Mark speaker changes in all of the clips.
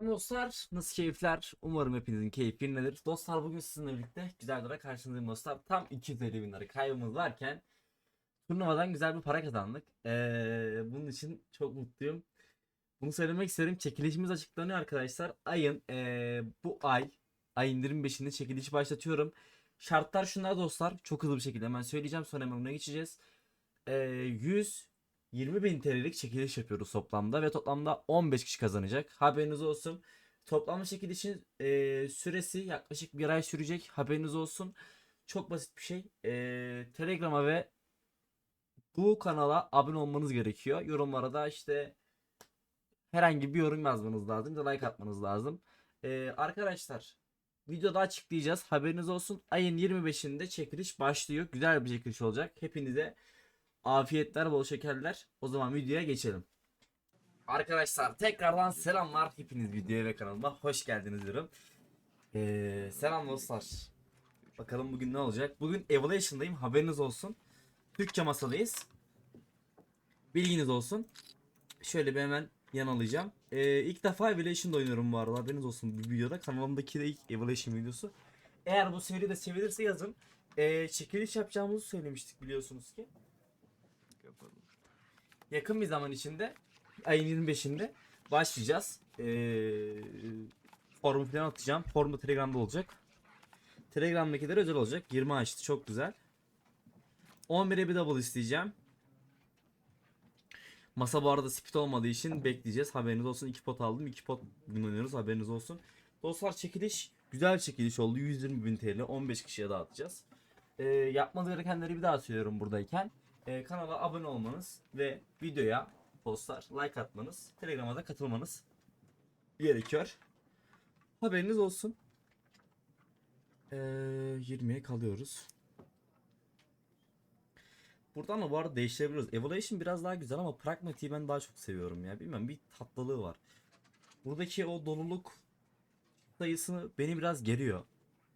Speaker 1: Dostlar, nasıl keyifler? Umarım hepinizin keyfi yerindedir. Dostlar bugün sizinle birlikte güzel bir karşınızdayım dostlar. Tam 250 bin lira kaybımız varken turnuvadan güzel bir para kazandık. Ee, bunun için çok mutluyum. Bunu söylemek isterim. Çekilişimiz açıklanıyor arkadaşlar. Ayın ee, bu ay, ayın 25'inde çekilişi başlatıyorum. Şartlar şunlar dostlar. Çok hızlı bir şekilde hemen söyleyeceğim. Sonra hemen buna geçeceğiz. Ee, 100 20 bin TL'lik çekiliş yapıyoruz toplamda ve toplamda 15 kişi kazanacak. Haberiniz olsun. Toplamda çekilişin e, süresi yaklaşık bir ay sürecek. Haberiniz olsun. Çok basit bir şey. E, Telegram'a ve bu kanala abone olmanız gerekiyor. Yorumlara da işte herhangi bir yorum yazmanız lazım. like atmanız lazım. E, arkadaşlar videoda açıklayacağız. Haberiniz olsun. Ayın 25'inde çekiliş başlıyor. Güzel bir çekiliş olacak. Hepinize Afiyetler, bol şekerler. O zaman videoya geçelim. Arkadaşlar tekrardan selamlar. Hepiniz videoya ve kanalıma hoş geldiniz diyorum. Ee, selam dostlar. Bakalım bugün ne olacak? Bugün Evaluation'dayım. Haberiniz olsun. Türkçe masadayız. Bilginiz olsun. Şöyle bir hemen yan alacağım. Ee, ilk defa Evaluation'da oynuyorum bu arada. Haberiniz olsun bu videoda. Kanalımdaki de ilk Evaluation videosu. Eğer bu seri de sevilirse yazın. Ee, çekiliş yapacağımızı söylemiştik biliyorsunuz ki. Yakın bir zaman içinde ayın 25'inde başlayacağız. Ee, formu falan atacağım. Formu Telegram'da olacak. Telegram'dakiler özel olacak. 20 açtı çok güzel. 11'e bir double isteyeceğim. Masa bu arada split olmadığı için bekleyeceğiz. Haberiniz olsun. 2 pot aldım. 2 pot oynuyoruz. Haberiniz olsun. Dostlar çekiliş güzel çekiliş oldu. 120 bin TL 15 kişiye dağıtacağız. Ee, yapmanız gerekenleri bir daha söylüyorum buradayken e, kanala abone olmanız ve videoya postlar like atmanız, Telegram'a da katılmanız gerekiyor. Haberiniz olsun. Ee, 20'ye kalıyoruz. Buradan da bu arada değiştirebiliyoruz. Evaluation biraz daha güzel ama Pragmatic'i ben daha çok seviyorum ya. Bilmem bir tatlılığı var. Buradaki o doluluk sayısını beni biraz geriyor.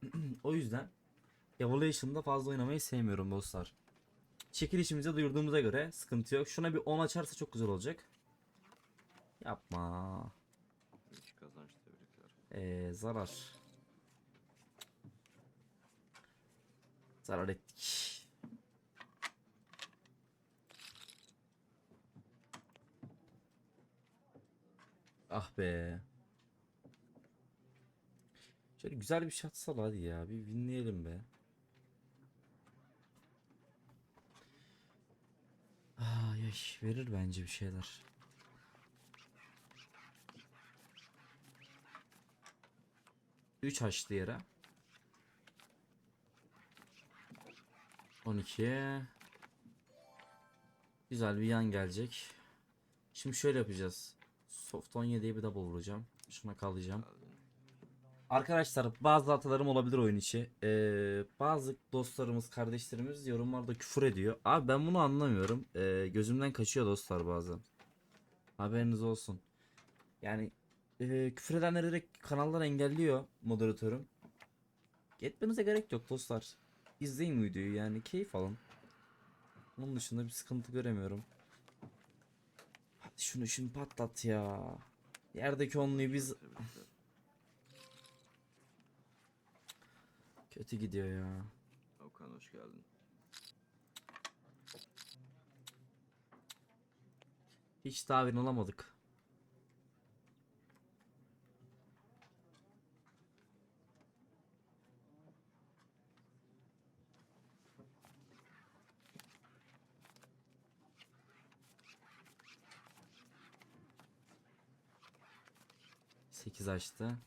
Speaker 1: o yüzden Evaluation'da fazla oynamayı sevmiyorum dostlar. Çekilişimize duyurduğumuza göre sıkıntı yok. Şuna bir 10 açarsa çok güzel olacak. Yapma.
Speaker 2: İki kazanç tebrikler.
Speaker 1: Ee, zarar. Zarar ettik. Ah be. Şöyle güzel bir şey atsana hadi ya. Bir winleyelim be. Ay ay verir bence bir şeyler. Üç açtı yere. 12. Güzel bir yan gelecek. Şimdi şöyle yapacağız. Soft 17'ye bir double vuracağım. Şuna kalacağım. Arkadaşlar bazı hatalarım olabilir oyun içi. Ee, bazı dostlarımız, kardeşlerimiz yorumlarda küfür ediyor. Abi ben bunu anlamıyorum. Ee, gözümden kaçıyor dostlar bazen. Haberiniz olsun. Yani e, küfür edenleri direkt kanaldan engelliyor moderatörüm. Gitmenize gerek yok dostlar. İzleyin videoyu yani keyif alın. Onun dışında bir sıkıntı göremiyorum. Hadi şunu şimdi patlat ya. Yerdeki onluyu biz kötü gidiyor ya.
Speaker 2: Okan hoş geldin.
Speaker 1: Hiç win alamadık. Sekiz açtı.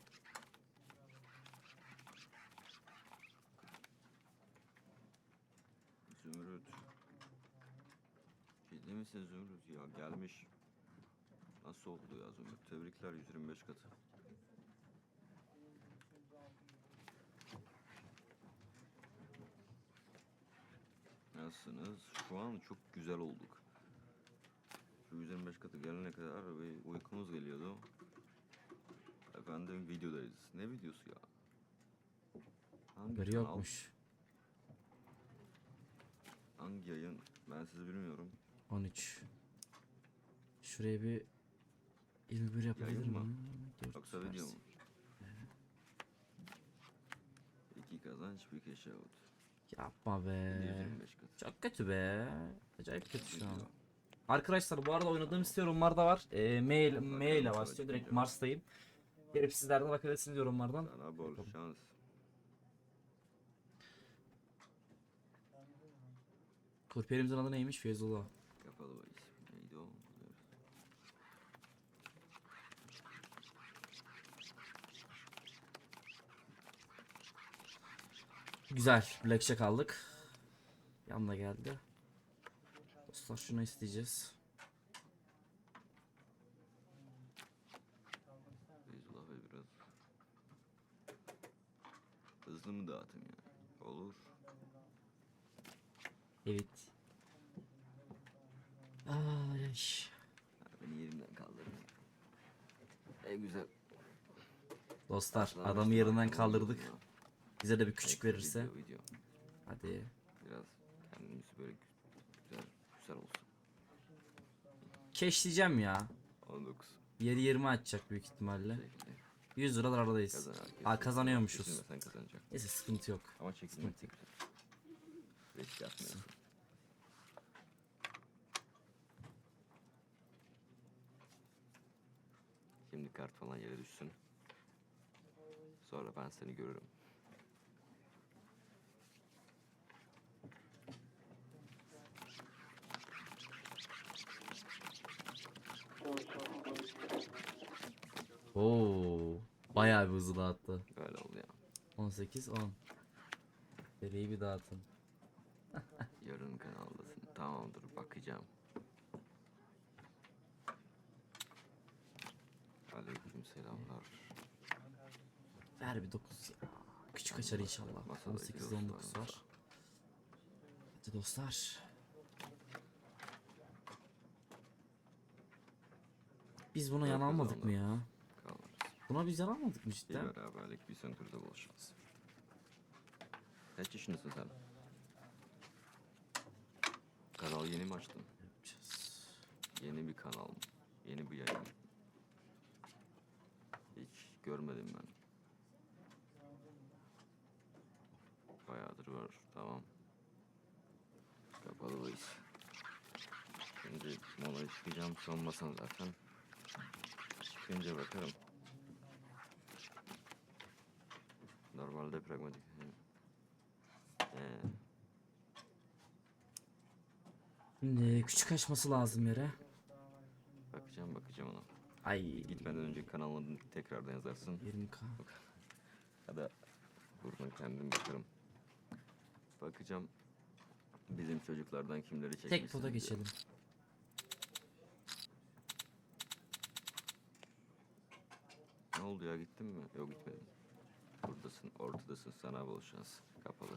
Speaker 2: Zümrüt. Ciddi ya gelmiş. Nasıl oldu ya Zümrüt? Tebrikler 125 katı. Nasılsınız? Şu an çok güzel olduk. Şu 125 katı gelene kadar bir uykumuz geliyordu. Efendim videodayız. Ne videosu ya? Hangi
Speaker 1: Haberi
Speaker 2: kanal?
Speaker 1: yokmuş.
Speaker 2: Hangi yayın? Ben sizi bilmiyorum.
Speaker 1: 13. Şuraya bir 21 yapabilir
Speaker 2: Yayın mı?
Speaker 1: miyim? Dört
Speaker 2: Yoksa video mu? İki kazanç bir cash out.
Speaker 1: Yapma be.
Speaker 2: 125 kat.
Speaker 1: Çok kötü be. Acayip kötü şu an. Arkadaşlar bu arada oynadığım site yorumlarda var. Ee, mail mail ile başlıyor. Direkt Mars'tayım. Gelip sizler de bakabilirsiniz yorumlardan.
Speaker 2: Sana bol şans.
Speaker 1: Kurpiyerimizin adı neymiş? Feyzullah.
Speaker 2: Kapalı bahis. Neydi o?
Speaker 1: Güzel. Blackjack aldık. Yanına geldi. Dostlar şunu isteyeceğiz.
Speaker 2: Feyzullah Bey biraz hızlı mı dağıtım ya? Olur.
Speaker 1: Evet. Ay.
Speaker 2: Ha, beni yerimden kaldırın. E güzel.
Speaker 1: Dostlar adamı yerinden kaldırdık. Bize de bir küçük verirse.
Speaker 2: Video, video.
Speaker 1: Hadi.
Speaker 2: Biraz kendimizi böyle güzel, güzel olsun.
Speaker 1: Keşleyeceğim ya.
Speaker 2: 19.
Speaker 1: Yeri 20 açacak büyük ihtimalle.
Speaker 2: Şekilde.
Speaker 1: 100 liralar aradayız.
Speaker 2: Kazan herkes.
Speaker 1: Aa kazanıyormuşuz.
Speaker 2: Sen kazanacaksın.
Speaker 1: Neyse sıkıntı yok.
Speaker 2: Ama çekilmek güzel. Risk. Şimdi kart falan yere düşsün. Sonra ben seni görürüm.
Speaker 1: Oo, bayağı bir hızlı dağıttı.
Speaker 2: Böyle oldu ya.
Speaker 1: 18 10. Seriyi bir dağıtın.
Speaker 2: Yarın kanaldasın. Tamamdır bakacağım. Aleyküm selamlar.
Speaker 1: Ver bir 9 ya. Küçük açar inşallah.
Speaker 2: Masada
Speaker 1: 18
Speaker 2: iki
Speaker 1: 19
Speaker 2: dostlar
Speaker 1: var. Hadi dostlar. Biz buna
Speaker 2: Yok,
Speaker 1: yan almadık mı ya? Buna biz yan almadık mı
Speaker 2: Bir
Speaker 1: cidden?
Speaker 2: beraberlik bir söntürde bol şans. Kaç yaşındasın sen? Kanal yeni mi açtın?
Speaker 1: Yapacağız.
Speaker 2: Yeni bir kanal mı? Yeni bir yayın mı? Hiç görmedim ben. Bayağıdır var. Tamam. Kapalı bahis. Şimdi mola çıkacağım. Sonmasan zaten. Çıkınca bakarım. Normalde pragmatik. Ee,
Speaker 1: küçük açması lazım yere.
Speaker 2: bakacağım bakacağım ona.
Speaker 1: Ay
Speaker 2: Gitmeden önce kanalını tekrardan yazarsın.
Speaker 1: 20k.
Speaker 2: Ya da buradan kendim bakarım. Bakacağım. Bizim çocuklardan kimleri çekmişsin
Speaker 1: Tek poda geçelim.
Speaker 2: Ne oldu ya gittin mi? Yok gitmedim. Buradasın, ortadasın. Sana bol şans. Kapalı.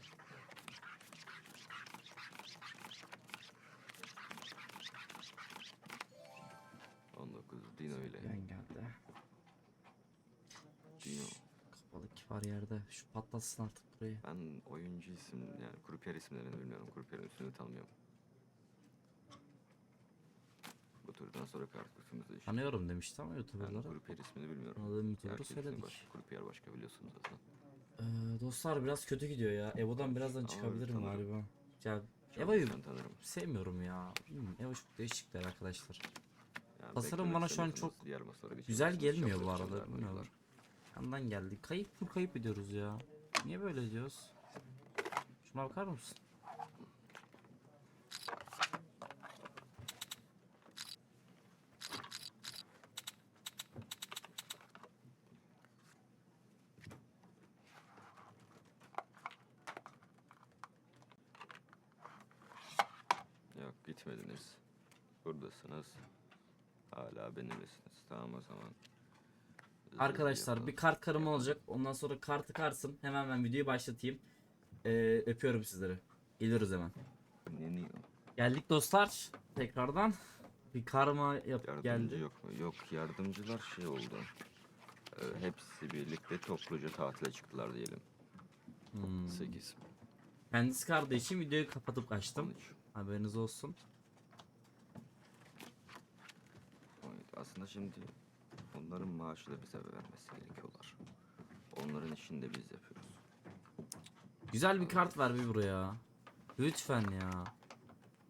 Speaker 2: On dokuz Dino ile.
Speaker 1: Yan geldi.
Speaker 2: Dino.
Speaker 1: Kapalı var yerde. Şu patlatsın artık burayı.
Speaker 2: Ben oyuncu isim yani kurpiyer isimlerini bilmiyorum. Kurpiyerin üstünü tanımıyorum. Bu turdan sonra kart kutumuzda işte.
Speaker 1: Tanıyorum demişti ama
Speaker 2: Ben
Speaker 1: youtuberlara.
Speaker 2: kurpiyer ismini bilmiyorum.
Speaker 1: Anladığım youtuber'ı
Speaker 2: Herkesin
Speaker 1: söyledik.
Speaker 2: Baş, kurpiyer başka biliyorsunuz zaten.
Speaker 1: Ee, dostlar biraz kötü gidiyor ya. Evo'dan birazdan
Speaker 2: Ama
Speaker 1: çıkabilirim
Speaker 2: tanırım.
Speaker 1: galiba. Ya Evo'yu
Speaker 2: ben tanırım.
Speaker 1: sevmiyorum ya. Bilmiyorum, Evo çok değişikler arkadaşlar.
Speaker 2: Yani
Speaker 1: Tasarım
Speaker 2: beklemek
Speaker 1: bana şu an
Speaker 2: istemiyorsanız
Speaker 1: çok
Speaker 2: diğer masalara
Speaker 1: Güzel gelmiyor bu
Speaker 2: güzel
Speaker 1: arada. Bilmiyorum. Yandan geldi. Kayıp full kayıp ediyoruz ya. Niye böyle diyoruz? Şuna bakar mısın?
Speaker 2: Hala benimlesiniz. Tamam o zaman.
Speaker 1: Arkadaşlar bir kart karımı olacak. Ondan sonra kartı karsın. Hemen ben videoyu başlatayım. Ee, öpüyorum sizleri. Geliyoruz hemen.
Speaker 2: Ne niye?
Speaker 1: Geldik dostlar. Tekrardan. Bir karma yap
Speaker 2: Yardımcı
Speaker 1: geldi.
Speaker 2: yok mu? Yok yardımcılar şey oldu. Ee, hepsi birlikte topluca tatile çıktılar diyelim.
Speaker 1: Hmm.
Speaker 2: 8,
Speaker 1: Kendisi kardeşim videoyu kapatıp kaçtım.
Speaker 2: 13,
Speaker 1: Haberiniz olsun.
Speaker 2: 17. Aslında şimdi Onların maaşı da bize vermesi gerekiyorlar. Onların işini de biz yapıyoruz.
Speaker 1: Güzel bir kart ver bir buraya. Lütfen ya.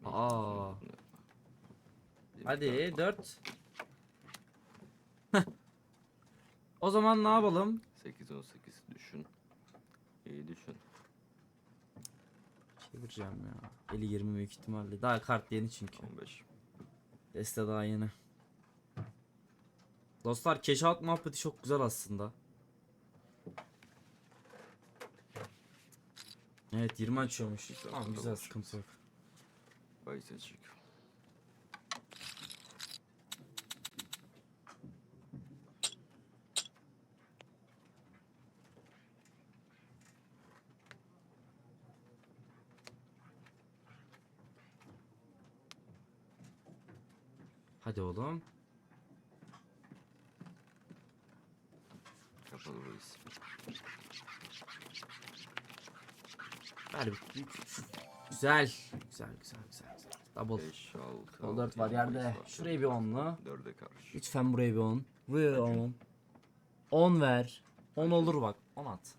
Speaker 1: Aa. Hadi
Speaker 2: miktar
Speaker 1: 4. o zaman ne yapalım?
Speaker 2: 8 18 düşün. İyi düşün.
Speaker 1: Çevireceğim ya. Eli 20 büyük ihtimalle. Daha kart yeni çünkü.
Speaker 2: 15.
Speaker 1: Deste daha yeni. Dostlar keşat muhabbeti çok güzel aslında. Evet 20 açıyormuş. Tamam
Speaker 2: güzel
Speaker 1: sıkıntı yok.
Speaker 2: Açık.
Speaker 1: Hadi oğlum. Bir büyük. Güzel. Güzel güzel güzel. güzel. Double.
Speaker 2: 5 6.
Speaker 1: Double 4 var yerde. Şuraya bir onlu.
Speaker 2: 4'e karşı.
Speaker 1: Lütfen buraya bir 10. Buraya 10. 10 ver. 10 olur bak. 10 at.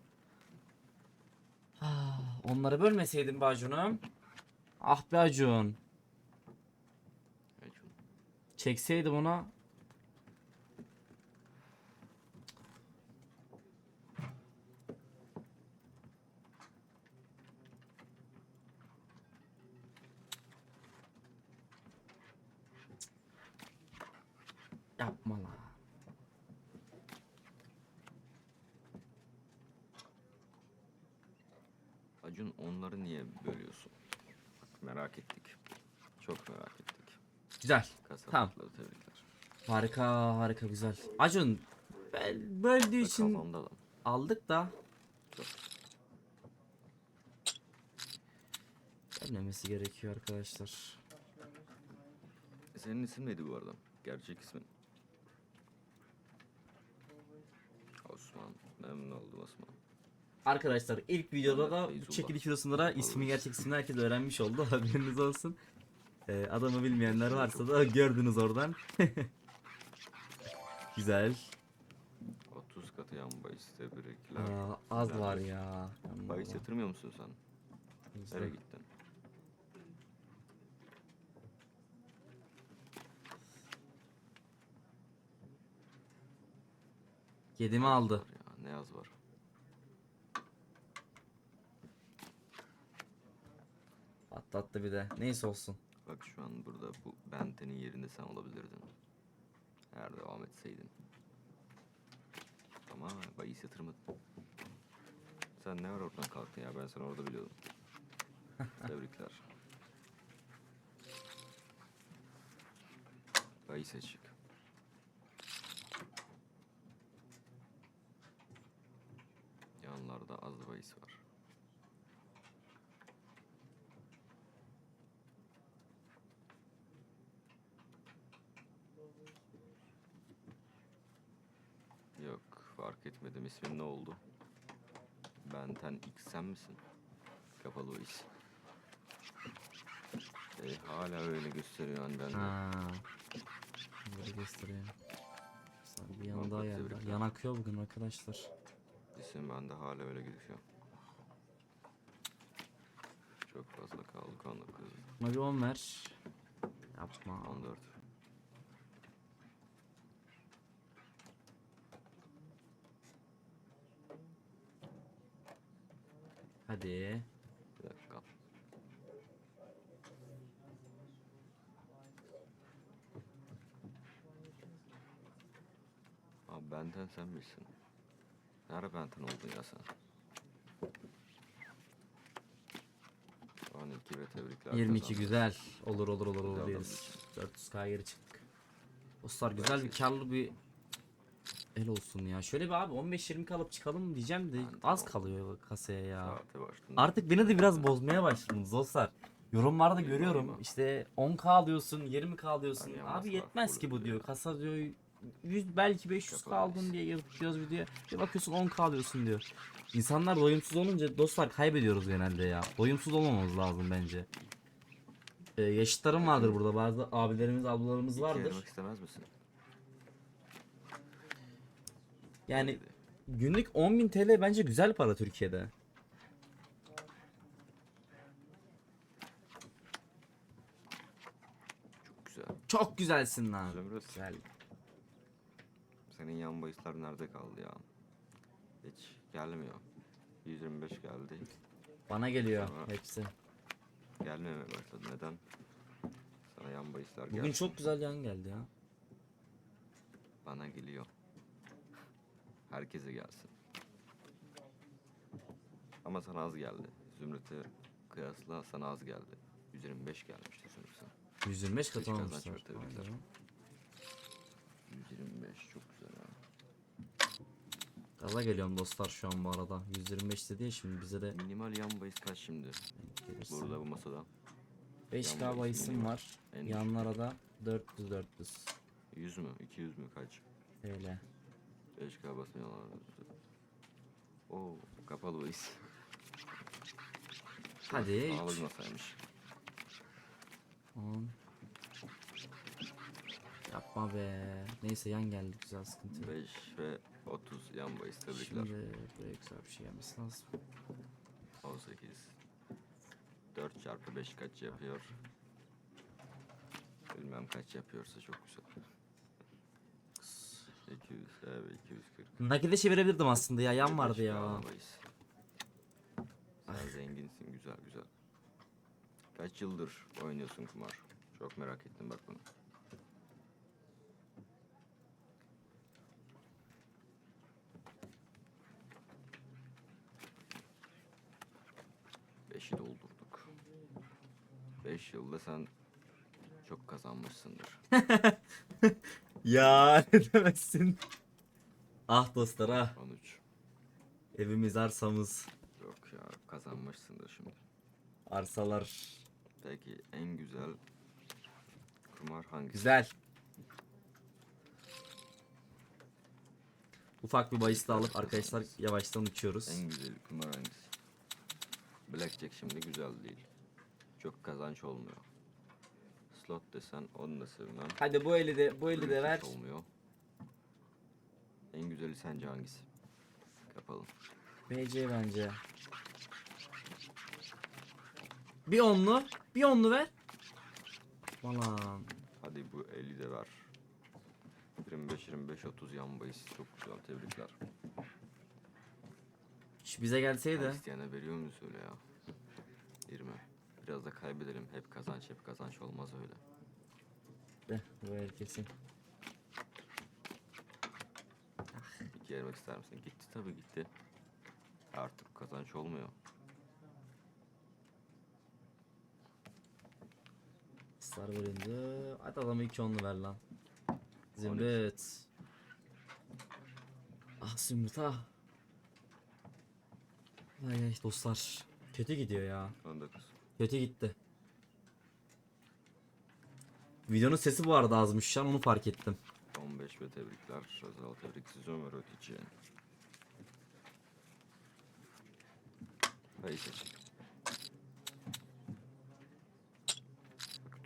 Speaker 1: Ah, Onları bölmeseydin be Acun'um. Ah be Acun.
Speaker 2: Acun.
Speaker 1: Çekseydim ona. Yapma la.
Speaker 2: Acun onları niye bölüyorsun? Bak, merak ettik. Çok merak ettik.
Speaker 1: Güzel. Tamam.
Speaker 2: tebrikler.
Speaker 1: Harika harika güzel. Acun bel- böldüğü için
Speaker 2: Kafamda lan.
Speaker 1: aldık da
Speaker 2: Çok.
Speaker 1: Ölmemesi gerekiyor arkadaşlar.
Speaker 2: Senin isim neydi bu arada? Gerçek ismin? Osman. Memnun oldum Osman.
Speaker 1: Arkadaşlar ilk videoda da bu çekiliş videosunda da ismi gerçek ismini herkes öğrenmiş oldu haberiniz olsun. Ee, adamı bilmeyenler varsa da gördünüz oradan. Güzel.
Speaker 2: 30 katı yan bahis tebrikler.
Speaker 1: Aa, az
Speaker 2: Güzel.
Speaker 1: var ya.
Speaker 2: Bahis yatırmıyor musun sen?
Speaker 1: Güzel.
Speaker 2: Nereye gittin?
Speaker 1: Yedimi aldı.
Speaker 2: Ya, ne yaz var?
Speaker 1: Atlattı bir de. Neyse olsun.
Speaker 2: Bak şu an burada bu Bente'nin yerinde sen olabilirdin. Eğer devam etseydin. Ama bahis yatırmadın. Sen ne var oradan kalktın ya ben seni orada biliyordum. Tebrikler. Bahis açık. Yanlarda az bahis var. Yok fark etmedim ismin ne oldu? Benten X sen misin? Kapalı o iş. E, hala öyle gösteriyor annen.
Speaker 1: Ha. Böyle göstereyim. Güzel, Bir yana daha
Speaker 2: tebrikler.
Speaker 1: Yan akıyor bugün arkadaşlar.
Speaker 2: İsim bende hala öyle gözüküyor. Çok fazla kaldık 19.
Speaker 1: Buna bir 10 ver. Yapma.
Speaker 2: 14.
Speaker 1: Hadi.
Speaker 2: Bir dakika. Abi benden sen misin? Nerede benden oldun ya sen? 12 ve tebrikler.
Speaker 1: 22
Speaker 2: kazandın.
Speaker 1: güzel. Olur olur olur olur deriz. 400k geri çıktık. Dostlar güzel bir karlı bir el olsun ya. Şöyle bir abi 15-20 alıp çıkalım diyeceğim de az kalıyor kasaya ya.
Speaker 2: Saate.
Speaker 1: Artık beni de biraz bozmaya başladınız dostlar. Yorumlarda görüyorum işte 10k alıyorsun 20k alıyorsun.
Speaker 2: Yani
Speaker 1: Abi yetmez ki bu diyor. Kasa diyor 100 belki 500k aldın
Speaker 2: Yapamayız.
Speaker 1: diye yapıyoruz videoya. Bir bakıyorsun 10k alıyorsun diyor. İnsanlar doyumsuz olunca dostlar kaybediyoruz genelde ya. Doyumsuz olmamamız lazım bence. Ee, yaşıtlarım vardır burada bazı abilerimiz ablalarımız
Speaker 2: İki
Speaker 1: vardır.
Speaker 2: ayırmak istemez misin?
Speaker 1: Yani günlük 10.000 TL bence güzel para Türkiye'de.
Speaker 2: Çok güzel.
Speaker 1: Çok güzelsin lan.
Speaker 2: Zümrüt.
Speaker 1: Güzel.
Speaker 2: Senin yan bahisler nerede kaldı ya? Hiç gelmiyor. 125 geldi.
Speaker 1: Bana geliyor
Speaker 2: Ama-
Speaker 1: hepsi.
Speaker 2: Gelmemeye başladı. Neden? Sana yan bahisler
Speaker 1: Bugün
Speaker 2: gelsin.
Speaker 1: çok güzel yan geldi ya.
Speaker 2: Bana geliyor. Herkese gelsin. Ama sana az geldi. Zümrüt'e kıyasla sana az geldi. 125 gelmişti Zümrüt'e.
Speaker 1: 125 katı
Speaker 2: var, tebrikler.
Speaker 1: Aynen.
Speaker 2: 125 çok güzel ya.
Speaker 1: Gaza geliyorum dostlar şu an bu arada. 125 dedi ya şimdi bize de
Speaker 2: Minimal yan bahis kaç şimdi?
Speaker 1: gelirsin.
Speaker 2: Burada bu masada.
Speaker 1: 5K
Speaker 2: yan bahis
Speaker 1: bahisim
Speaker 2: minimal.
Speaker 1: var.
Speaker 2: En düşük.
Speaker 1: Yanlara da 400 400
Speaker 2: 100 mü? 200 mü? Kaç?
Speaker 1: TL.
Speaker 2: 5K basmıyorlar. Oo, kapalı bahis.
Speaker 1: Hadi.
Speaker 2: Pahalı
Speaker 1: üç.
Speaker 2: bir masaymış.
Speaker 1: On. Yapma be. Neyse yan geldi güzel sıkıntı yok.
Speaker 2: 5 ve 30 yan bahis tebrikler.
Speaker 1: Şimdi buraya güzel bir şey gelmesi lazım.
Speaker 2: 18 4 çarpı 5 kaç yapıyor? Bilmem kaç yapıyorsa çok güzel. 200 evet 240.
Speaker 1: Nakide çevirebilirdim aslında ya yan vardı
Speaker 2: 5K
Speaker 1: ya.
Speaker 2: alamayız. Sen zenginsin güzel güzel. Kaç yıldır oynuyorsun kumar? Çok merak ettim bak bunu. Beşi doldurduk. Beş yılda sen çok kazanmışsındır.
Speaker 1: Ya ne demezsin. Ah dostlar ah.
Speaker 2: 13.
Speaker 1: Evimiz arsamız.
Speaker 2: Yok ya kazanmışsındır şimdi.
Speaker 1: Arsalar.
Speaker 2: Peki en güzel kumar hangisi?
Speaker 1: Güzel. Ufak bir bahis de alıp arkadaşlar yavaştan uçuyoruz.
Speaker 2: En güzel kumar hangisi? Blackjack şimdi güzel değil. Çok kazanç olmuyor. Slot desen onu da sevmem.
Speaker 1: Hadi bu eli de bu eli de
Speaker 2: Hiç
Speaker 1: ver.
Speaker 2: Olmuyor. En güzeli sence hangisi? Kapalım.
Speaker 1: BC bence. Bir onlu. Bir onlu ver. Falan.
Speaker 2: Hadi bu 50 de ver. 25 25 30 yan bahis çok güzel tebrikler.
Speaker 1: Şu bize gelseydi.
Speaker 2: Her isteyene veriyor muyuz öyle ya? 20. Biraz da kaybedelim. Hep kazanç hep kazanç olmaz öyle.
Speaker 1: De, bu el kesin.
Speaker 2: İki yermek ister misin? Gitti tabii gitti. Artık kazanç olmuyor.
Speaker 1: Star bölündü. Hadi adama iki onlu ver lan. Zümrüt. Ah Zümrüt ah. Ay ay dostlar. Kötü gidiyor ya.
Speaker 2: 19.
Speaker 1: Kötü gitti. Videonun sesi bu arada azmış şu an onu fark ettim.
Speaker 2: 15 ve tebrikler. Özel tebriksiz Ömer Ötici. Hayır seçim.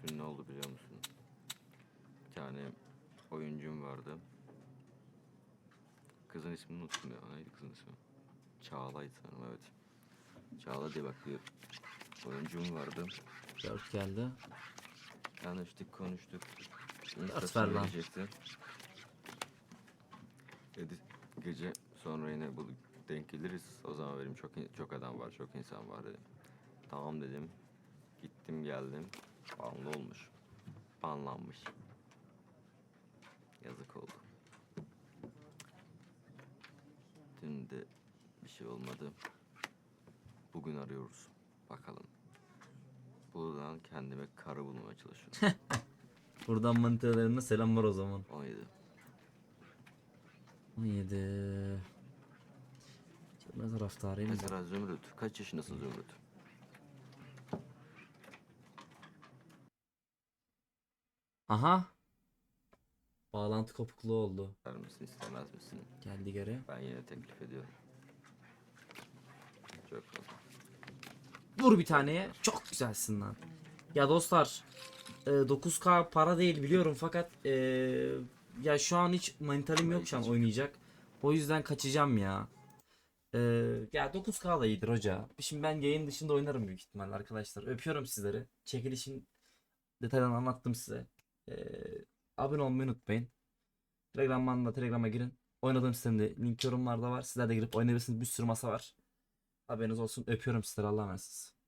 Speaker 2: Dün ne oldu biliyor musun? Bir tane oyuncum vardı. Kızın ismini unuttum ya. Neydi kızın ismi? Çağla'ydı sanırım evet. Çağla diye bak oyuncum vardı.
Speaker 1: Dört geldi.
Speaker 2: Tanıştık, konuştuk.
Speaker 1: ver lan.
Speaker 2: verecekti. Dedi gece sonra yine bu denk geliriz. O zaman benim çok çok adam var, çok insan var dedim. Tamam dedim. Gittim geldim. Banlı olmuş. Banlanmış. Yazık oldu. Dün de bir şey olmadı. Bugün arıyoruz. Bakalım. Buradan kendime karı bulmaya çalışıyorum.
Speaker 1: Buradan manitalarına selam var o zaman.
Speaker 2: 17.
Speaker 1: 17. Ne taraftarıyım?
Speaker 2: Mesela Zümrüt. Kaç yaşındasın Zümrüt?
Speaker 1: Aha. Bağlantı kopukluğu oldu.
Speaker 2: İster misin istemez misin?
Speaker 1: Geldi geri.
Speaker 2: Ben yine teklif ediyorum. Çok fazla.
Speaker 1: Vur bir taneye. Çok güzelsin lan. Ya dostlar. e, 9K para değil biliyorum fakat e, ya şu an hiç manitalim yok şu an oynayacak. O yüzden kaçacağım ya. Ee, ya 9K da iyidir hoca. Şimdi ben yayın dışında oynarım büyük ihtimalle arkadaşlar. Öpüyorum sizleri. Çekilişin detaylarını anlattım size. Ee, abone olmayı unutmayın. Telegram'dan da Telegram'a girin. Oynadığım sistemde link yorumlarda var. Sizler de girip oynayabilirsiniz. Bir sürü masa var. Haberiniz olsun. Öpüyorum sizleri. Allah'a emanetsiniz.